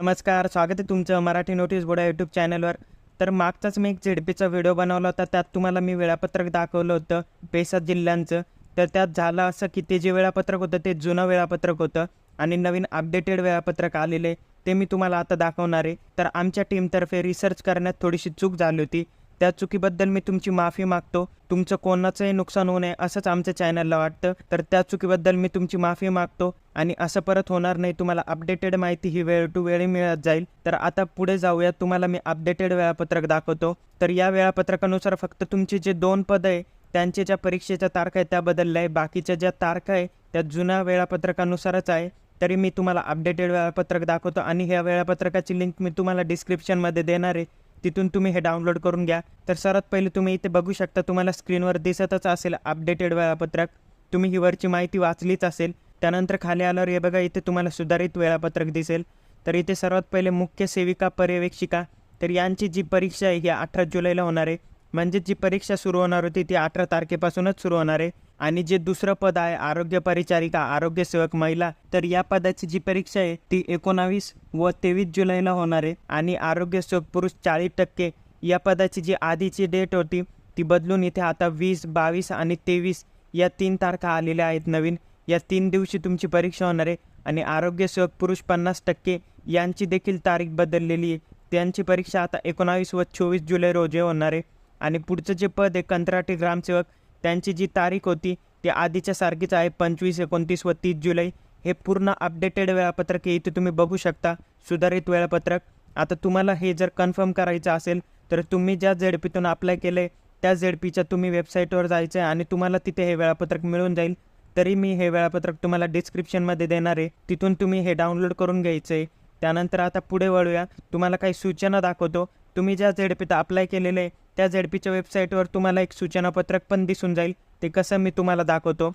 नमस्कार स्वागत आहे तुमचं मराठी नोटीस बोर्ड यूट्यूब चॅनलवर. तर मागचाच मी एक झेडपीचा व्हिडिओ बनवला होता त्यात तुम्हाला मी वेळापत्रक दाखवलं होतं बेसात जिल्ह्यांचं. तर त्यात झालं असं की ते जे वेळापत्रक होतं ते जुनं वेळापत्रक होतं आणि नवीन अपडेटेड वेळापत्रक आलेले ते मी तुम्हाला आता दाखवणार आहे. तर आमच्या टीमतर्फे रिसर्च करण्यात थोडीशी चूक झाली होती. त्या चुकीबद्दल मी तुमची माफी मागतो. तुमचं कोणाचंही नुकसान होऊ नये असंच आमच्या चॅनलला वाटतं. तर त्या चुकीबद्दल मी तुमची माफी मागतो आणि असं परत होणार नाही तुम्हाला अपडेटेड माहिती ही वेळ टू वेळी मिळत जाईल. तर आता पुढे जाऊया तुम्हाला मी अपडेटेड वेळापत्रक दाखवतो. तर या वेळापत्रकानुसार फक्त तुमची जे दोन पदं आहे त्यांचे ज्या परीक्षेच्या तारखा आहे त्या बदलल्या आहे. बाकीच्या ज्या तारखा आहे त्या जुन्या वेळापत्रकानुसारच आहे. तरी मी तुम्हाला अपडेटेड वेळापत्रक दाखवतो आणि ह्या वेळापत्रकाची लिंक मी तुम्हाला डिस्क्रिप्शनमध्ये देणार आहे. तिथून तुम्ही हे डाउनलोड करून घ्या. तर सर्वात पहिले तुम्ही इथे बघू शकता तुम्हाला स्क्रीनवर दिसतच असेल अपडेटेड वेळापत्रक. तुम्ही ही वरची माहिती वाचलीच असेल. त्यानंतर खाली आल्यावर हे बघा इथे तुम्हाला सुधारित वेळापत्रक दिसेल. तर इथे सर्वात पहिले मुख्य सेविका पर्यवेक्षिका. तर यांची जी परीक्षा आहे ही अठरा जुलैला होणार आहे. म्हणजे जी परीक्षा सुरू होणार होती ती अठरा तारखेपासूनच सुरू होणार आहे. आणि जे दुसरं पद आहे आरोग्य परिचारिका आरोग्य सेवक महिला तर या पदाची जी परीक्षा आहे ती एकोणावीस व तेवीस जुलैला होणार आहे. आणि आरोग्य सेवक पुरुष चाळीस टक्के या पदाची जी आधीची डेट होती ती बदलून इथे आता वीस बावीस आणि तेवीस या तीन तारखा आलेल्या आहेत नवीन. या तीन दिवशी तुमची परीक्षा होणार आहे आणि आरोग्य सेवक पुरुष पन्नास टक्के यांची देखील तारीख बदललेली आहे. त्यांची परीक्षा आता एकोणावीस व चोवीस जुलै रोजी होणार आहे. आणि पुढचं जे पद आहे कंत्राटी ग्रामसेवक त्यांची जी तारीख होती ती आधीच्या सारखीच आहे पंचवीस एकोणतीस व तीस जुलै. हे पूर्ण अपडेटेड वेळापत्रक आहे इथे तुम्ही बघू शकता सुधारित वेळापत्रक. आता तुम्हाला हे जर कन्फर्म करायचं असेल तर तुम्ही ज्या झेडपीतून अप्लाय केले त्या झेडपीच्या तुम्ही वेबसाईटवर जायचं आहे आणि तुम्हाला तिथे हे वेळापत्रक मिळून जाईल. तरी मी हे वेळापत्रक तुम्हाला डिस्क्रिप्शनमध्ये देणार आहे. तिथून तुम्ही हे डाउनलोड करून घ्यायचं आहे त्यानंतर आता पुढे वळूया. तुम्हाला काही सूचना दाखवतो. तुम्ही ज्या झेडपीत अप्लाय केलेलं त्या त्या झेडपीच्या वेबसाईटवर तुम्हाला एक सूचनापत्रक पण दिसून जाईल. ते कसं मी तुम्हाला दाखवतो.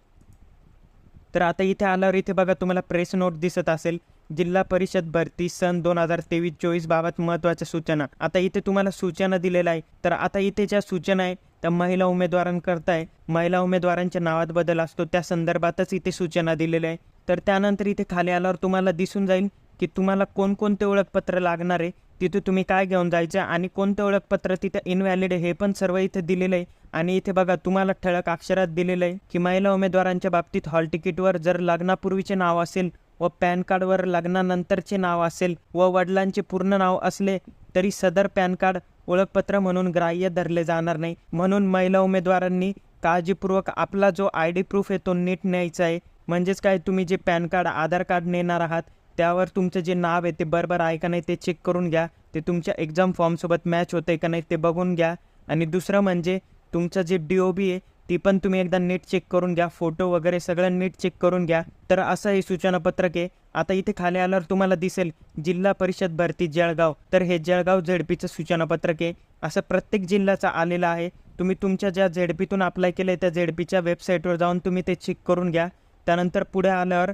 तर आता इथे आल्यावर इथे बघा तुम्हाला प्रेस नोट दिसत असेल. जिल्हा परिषद भरती सन दोन हजार तेवीस चोवीस बाबत महत्त्वाच्या सूचना. आता इथे तुम्हाला सूचना दिलेल्या आहे. तर आता इथे ज्या सूचना आहे त्या महिला उमेदवारांकरता आहे महिला उमेदवारांच्या नावात बदल असतो. त्या संदर्भातच इथे सूचना दिलेल्या आहे. तर त्यानंतर इथे खाली आल्यावर तुम्हाला दिसून जाईल की तुम्हाला कोणकोणते ओळखपत्र लागणार आहे. तिथे तुम्ही काय घेऊन जायचं आणि कोणतं ओळखपत्र तिथं इनव्हॅलिड आहे हे पण सर्व इथे दिलेलं आहे. आणि इथे बघा तुम्हाला ठळक अक्षरात दिलेलं आहे की महिला उमेदवारांच्या बाबतीत हॉल तिकीटवर जर लग्नापूर्वीचे नाव असेल व पॅन कार्डवर लग्नानंतरचे नाव असेल व वडिलांचे पूर्ण नाव असले तरी सदर पॅन कार्ड ओळखपत्र म्हणून ग्राह्य धरले जाणार नाही. म्हणून महिला उमेदवारांनी काळजीपूर्वक आपला जो आय डी प्रूफ आहे तो नीट न्यायचा आहे. म्हणजेच काय तुम्ही जे पॅन कार्ड आधार कार्ड नेणार आहात त्यावर तुमचं जे नाव आहे ते बरोबर आहे का नाही ते चेक करून घ्या. ते तुमच्या एक्झाम फॉर्मसोबत मॅच होतं आहे का नाही ते बघून घ्या. आणि दुसरं म्हणजे तुमचं जे डी ओ बी आहे ती पण तुम्ही एकदा नीट चेक करून घ्या. फोटो वगैरे सगळं नीट चेक करून घ्या. तर असं हे सूचनापत्रक आहे. आता इथे खाली आल्यावर तुम्हाला दिसेल जिल्हा परिषद भरती जळगाव. तर हे जळगाव झेडपीचं सूचनापत्रक आहे. असं प्रत्येक जिल्ह्याचं आलेलं आहे. तुम्ही तुमच्या ज्या झेडपीतून अप्लाय केलं आहे त्या झेडपीच्या वेबसाईटवर जाऊन तुम्ही ते चेक करून घ्या. त्यानंतर पुढे आल्यावर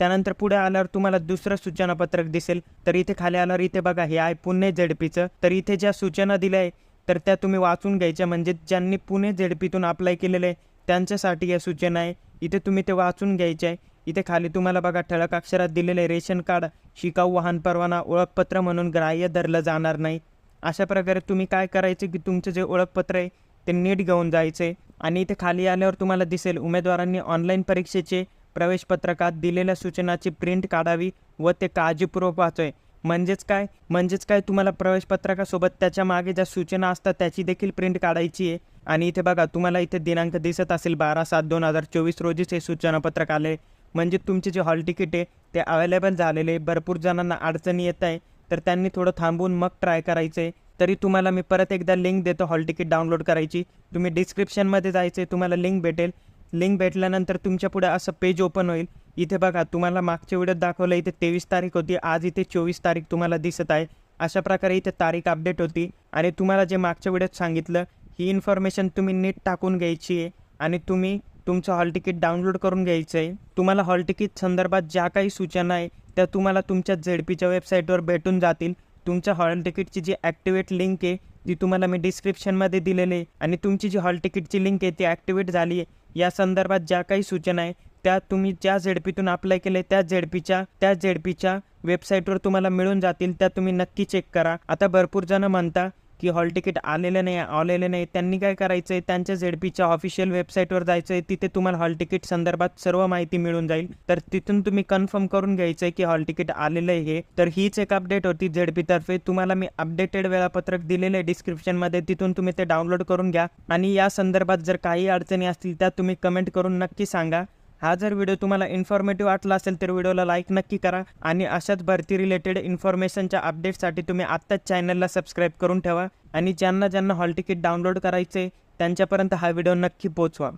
त्यानंतर पुढे आल्यावर तुम्हाला दुसरं सूचनापत्रक दिसेल. तर इथे खाली आल्यावर इथे बघा हे आहे पुणे झेडपीचं. तर इथे ज्या सूचना दिल्या आहे तर त्या तुम्ही वाचून घ्यायच्या. म्हणजे ज्यांनी पुणे झेडपीतून अप्लाय केलेलं आहे त्यांच्यासाठी या सूचना आहे. इथे तुम्ही ते वाचून घ्यायचे आहे. इथे खाली तुम्हाला बघा ठळक अक्षरात दिलेलं आहे रेशन कार्ड शिकाऊ वाहन परवाना ओळखपत्र म्हणून ग्राह्य धरलं जाणार नाही. अशा प्रकारे तुम्ही काय करायचे की तुमचं जे ओळखपत्र आहे ते नीट घेऊन जायचे आणि इथे खाली आल्यावर तुम्हाला दिसेल उमेदवारांनी ऑनलाईन परीक्षेचे प्रवेशपत्रकात दिलेल्या सूचनाची प्रिंट काढावी व ते काळजीपूर्वक वाचोय म्हणजेच काय? म्हणजेच काय तुम्हाला प्रवेशपत्रकासोबत त्याच्यामागे ज्या सूचना असतात त्याची देखील प्रिंट काढायची आहे? आणि इथे बघा तुम्हाला इथे दिनांक दिसत असेल बारा सात दोन हजार चोवीस रोजीच हे सूचनापत्रक आले म्हणजे तुमचे जे हॉल तिकीट आहे ते अवेलेबल झालेले आहे. भरपूर जणांना अडचणी येत आहे. तर त्यांनी थोडं थांबून मग ट्राय करायचं आहे तरी तुम्हाला मी परत एकदा लिंक देतो हॉल तिकीट डाउनलोड करायची. तुम्ही डिस्क्रिप्शनमध्ये जायचं आहे तुम्हाला लिंक भेटेल. लिंक भेटल्यानंतर तुमच्यापुढे असं पेज ओपन होईल. इथे बघा तुम्हाला मागच्या व्हिडिओत दाखवलं इथे तेवीस तारीख होती. आज इथे चोवीस तारीख तुम्हाला दिसत आहे. अशा प्रकारे इथे तारीख अपडेट होती. आणि तुम्हाला जे मागच्या व्हिडिओत सांगितलं ही इन्फॉर्मेशन तुम्ही नीट टाकून घ्यायची आहे. आणि तुम्ही तुमचं हॉल तिकीट डाउनलोड करून घ्यायचं आहे. तुम्हाला हॉल तिकीट संदर्भात ज्या काही सूचना आहे त्या तुम्हाला तुमच्या झेडपीच्या वेबसाईटवर भेटून जातील. तुमच्या हॉल तिकीटची जी ॲक्टिवेट लिंक आहे ती तुम्हाला मी डिस्क्रिप्शनमध्ये दिलेली आहे. आणि तुमची जी हॉल तिकीटची लिंक आहे ती ॲक्टिवेट झाली आहे. या संदर्भात ज्या काही सूचना आहे त्या तुम्ही ज्या झेडपीतून अप्लाय केले त्या झेडपीच्या त्या झेडपीच्या वेबसाईटवर तुम्हाला मिळून जातील त्या तुम्ही नक्की चेक करा. आता भरपूर जण म्हणता की हॉल तिकीट आलेलं नाही आलेलं नाही. त्यांनी काय करायचं आहे त्यांच्या झेडपीच्या ऑफिशियल वेबसाईटवर जायचं आहे तिथे तुम्हाला हॉल तिकीट संदर्भात सर्व माहिती मिळून जाईल. तर तिथून तुम्ही कन्फर्म करून घ्यायचं आहे की हॉल तिकीट आलेलं आहे हे. तर हीच एक अपडेट होती झेडपीतर्फे. तुम्हाला मी अपडेटेड वेळापत्रक दिलेलं आहे डिस्क्रिप्शनमध्ये तिथून तुम्ही ते डाउनलोड करून घ्या. आणि या संदर्भात जर काही अडचणी असतील त्या तुम्ही कमेंट करून नक्की सांगा. हा जर व्हिडिओ तुम्हाला इन्फॉर्मेटिव्ह वाटला असेल तर व्हिडिओला लाईक नक्की करा. आणि अशाच भरती रिलेटेड इन्फॉर्मेशनच्या अपडेटसाठी तुम्ही आत्ताच चॅनलला सबस्क्राईब करून ठेवा. आणि ज्यांना ज्यांना हॉल तिकीट डाउनलोड करायचे त्यांच्यापर्यंत हा व्हिडिओ नक्की पोचवा